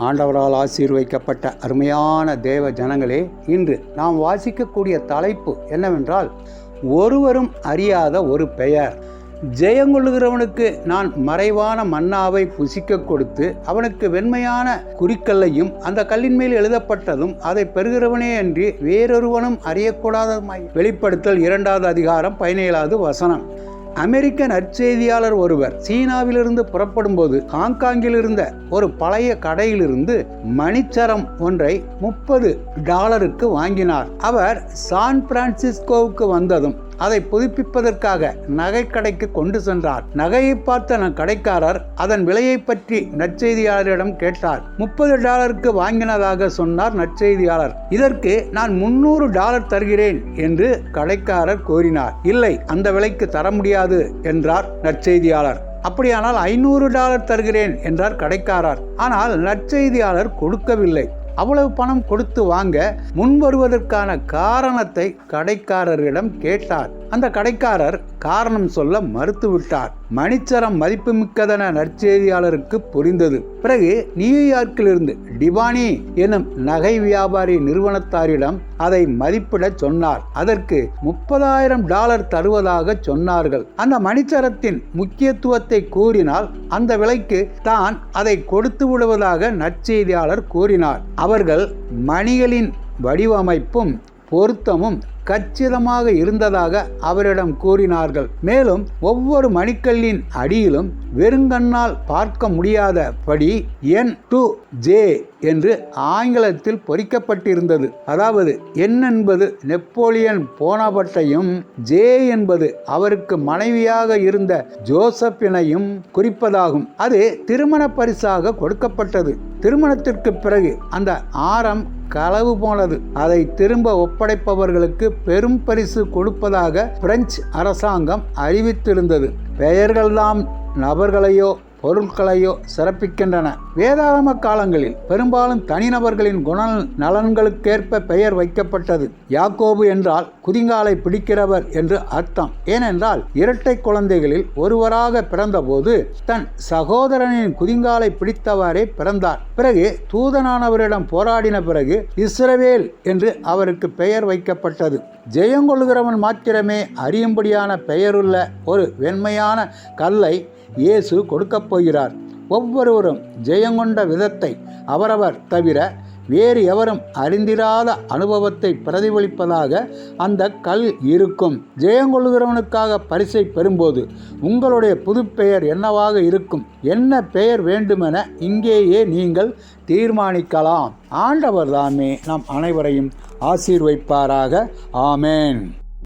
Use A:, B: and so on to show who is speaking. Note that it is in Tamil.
A: ஆண்டவரால் ஆசீர்வைக்கப்பட்ட அருமையான தேவ ஜனங்களே இன்று நாம் வாசிக்கக்கூடிய தலைப்பு என்னவென்றால் ஒருவரும் அறியாத ஒரு பெயர். ஜெயங்கொள்ளுகிறவனுக்கு நான் மறைவான மன்னாவை புசிக்க கொடுத்து அவனுக்கு வெண்மையான குறிக்கல்லையும் அந்த கல்லின் மேல் எழுதப்பட்டதும் அதை பெறுகிறவனே அன்றி வேறொருவனும் அறியக்கூடாததுமாய். வெளிப்படுத்தல் இரண்டாவது அதிகாரம் பதினேழாவது வசனம். அமெரிக்க நற்செய்தியாளர் ஒருவர் சீனாவிலிருந்து புறப்படும்போது ஹாங்காங்கில் இருந்த ஒரு பழைய கடையிலிருந்து மணிச்சரம் ஒன்றை முப்பது டாலருக்கு வாங்கினார். அவர் சான் பிரான்சிஸ்கோவுக்கு வந்ததும் அதை புதுப்பிப்பதற்காக நகைக்கடைக்கு கொண்டு சென்றார். நகையை பார்த்த நம் கடைக்காரர் அதன் விலையை பற்றி நற்செய்தியாளரிடம் கேட்டார். முப்பது டாலருக்கு வாங்கினதாக சொன்னார் நற்செய்தியாளர். இதற்கு நான் முன்னூறு டாலர் தருகிறேன் என்று கடைக்காரர் கோரினார். இல்லை அந்த விலைக்கு தர முடியாது என்றார் நற்செய்தியாளர். அப்படியானால் ஐநூறு டாலர் தருகிறேன் என்றார் கடைக்காரர். ஆனால் நற்செய்தியாளர் கொடுக்கவில்லை. அவ்வளவு பணம் கொடுத்து வாங்க முன் வருவதற்கான காரணத்தை கடைக்காரரிடம் கேட்டார். அந்த கடைக்காரர் காரணம் சொல்ல மறுத்துவிட்டார். மணிச்சரம் மதிப்புமிக்கதென நற்செய்தியாளருக்கு புரிந்தது. பிறகு நியூயார்க்கிலிருந்து டிவானி எனும் நகை வியாபாரி நிறுவனத்தாரிடம் அதை மதிப்பிடச் சொன்னார். அதற்கு முப்பதாயிரம் டாலர் தருவதாக சொன்னார்கள். அந்த மணிச்சரத்தின் முக்கியத்துவத்தை கூறினால் அந்த விலைக்கு தான் அதை கொடுத்து விடுவதாக நற்செய்தியாளர் கூறினார். அவர்கள் மணிகளின் வடிவமைப்பும் பொருத்தமும் கச்சிதமாக இருந்ததாக அவரிடம் கூறினார்கள். மேலும் ஒவ்வொரு மணிக்கல்லின் அடியிலும் வெறுங்கண்ணால் பார்க்க முடியாதபடி என் டு ஜே என்று ஆங்கிலத்தில் பொறிக்கப்பட்டிருந்தது. அதாவது என் என்பது நெப்போலியன் போனாபட்டையும் ஜே என்பது அவருக்கு மனைவியாக இருந்த ஜோசப்பினையும் குறிப்பதாகும். அது திருமண பரிசாக கொடுக்கப்பட்டது. திருமணத்திற்கு பிறகு அந்த ஆரம் களவு போனது. அதை திரும்ப ஒப்படைப்பவர்களுக்கு பெரும் பரிசு கொடுப்பதாக பிரெஞ்சு அரசாங்கம் அறிவித்திருந்தது. பெயர்கள்தான் நபர்களையோ பொருட்களையோ சிறப்பிக்கின்றன. வேதாகம காலங்களில் பெரும்பாலும் தனிநபர்களின் குண நலன்களுக்கேற்ப பெயர் வைக்கப்பட்டது. யாக்கோபு என்றால் குதிங்காலை பிடிக்கிறவர் என்று அர்த்தம். ஏனென்றால் இரட்டை குழந்தைகளில் ஒருவராக பிறந்தபோது தன் சகோதரனின் குதிங்காலை பிடித்தவாறே பிறந்தார். பிறகு தூதனானவரிடம் போராடின பிறகு இஸ்ரவேல் என்று அவருக்கு பெயர் வைக்கப்பட்டது. ஜெயங்கொள்கிறவன் மாத்திரமே அறியும்படியான பெயருள்ள ஒரு வெண்மையான கல்லை இயேசு கொடுக்கப் போகிறார். ஒவ்வொருவரும் ஜெயங்கொண்ட விதத்தை அவரவர் தவிர வேறு எவரும் அறிந்திராத அனுபவத்தை பிரதிபலிப்பதாக அந்த கல் இருக்கும். ஜெயங்கொள்கிறவனுக்காக பரிசை பெறும்போது உங்களுடைய புது பெயர் என்னவாக இருக்கும்? என்ன பெயர் வேண்டுமென இங்கேயே நீங்கள் தீர்மானிக்கலாம். ஆண்டவர் தாமே நம் அனைவரையும் ஆசீர்வைப்பாராக. ஆமேன்.